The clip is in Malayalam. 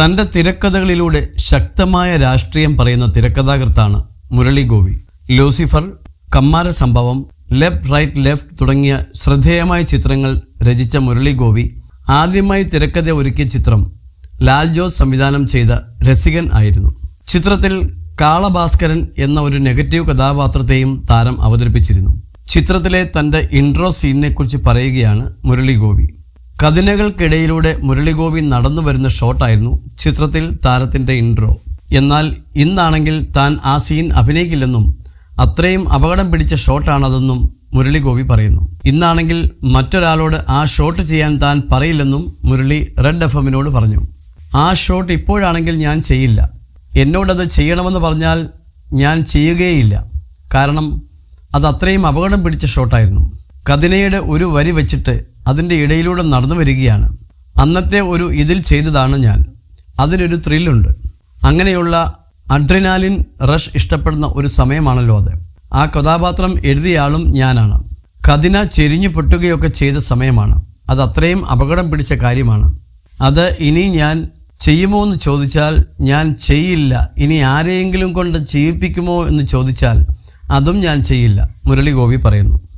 തന്റെ തിരക്കഥകളിലൂടെ ശക്തമായ രാഷ്ട്രീയം പറയുന്ന തിരക്കഥാകൃത്താണ് Murali Gopy. Lucifer Kammara Sambhavam left right left തുടങ്ങിയ ശ്രദ്ധേയമായ ചിത്രങ്ങൾ രചിച്ച മുരളി ഗോപി ആദ്യമായി തിരക്കഥ ഒരുക്കിയ ചിത്രം ലാൽ ജോസ് സംവിധാനം ചെയ്ത രസികൻ ആയിരുന്നു. ചിത്രത്തിൽ കാളഭാസ്കരൻ എന്ന ഒരു നെഗറ്റീവ് കഥാപാത്രത്തെയും താരം അവതരിപ്പിച്ചിരുന്നു. ചിത്രത്തിലെ തന്റെ ഇൻട്രോ സീനിനെക്കുറിച്ച് പറയുകയാണ് മുരളി ഗോപി. കതിനകൾക്കിടയിലൂടെ മുരളിഗോപി നടന്നു വരുന്ന ഷോട്ടായിരുന്നു ചിത്രത്തിൽ താരത്തിന്റെ ഇൻട്രോ എന്നാൽ ഇന്നാണെങ്കിൽ താൻ ആ സീൻ അഭിനയിക്കില്ലെന്നും അത്രയും അപകടം പിടിച്ച ഷോട്ടാണതെന്നും മുരളിഗോപി പറയുന്നു. ഇന്നാണെങ്കിൽ മറ്റൊരാളോട് ആ ഷോട്ട് ചെയ്യാൻ താൻ പറയില്ലെന്നും മുരളി റെഡ് എഫ് എമ്മിനോട് പറഞ്ഞു. ആ ഷോട്ട് ഇപ്പോഴാണെങ്കിൽ ഞാൻ ചെയ്യില്ല. എന്നോടത് ചെയ്യണമെന്ന് പറഞ്ഞാൽ ഞാൻ ചെയ്യുകയില്ല. കാരണം അത് അത്രയും അപകടം പിടിച്ച ഷോട്ടായിരുന്നു കതിനയുടെ ഒരു വരി വെച്ചിട്ട് അതിന്റെ ഇടയിലൂടെ നടന്നു വരികയാണ്. അന്നത്തെ ഒരു ഇതിൽ ചെയ്തതാണ് ഞാൻ. അതിനൊരു ത്രില്ലുണ്ട്. അങ്ങനെയുള്ള അഡ്രിനാലിൻ റഷ് ഇഷ്ടപ്പെടുന്ന ഒരു സമയമാണല്ലോ അത്. ആ കഥാപാത്രം എഴുതിയയാളും ഞാനാണ്. കതിന ചെരിഞ്ഞു പൊട്ടുകയൊക്കെ ചെയ്ത സമയമാണ്. അത് അത്രയും അപകടം പിടിച്ച കാര്യമാണ്. അത് ഇനി ഞാൻ ചെയ്യുമോ എന്ന് ചോദിച്ചാൽ ഞാൻ ചെയ്യില്ല. ഇനി ആരെയെങ്കിലും കൊണ്ട് ചെയ്യിപ്പിക്കുമോ എന്ന് ചോദിച്ചാൽ അതും ഞാൻ ചെയ്യില്ല. മുരളി ഗോപി പറയുന്നു.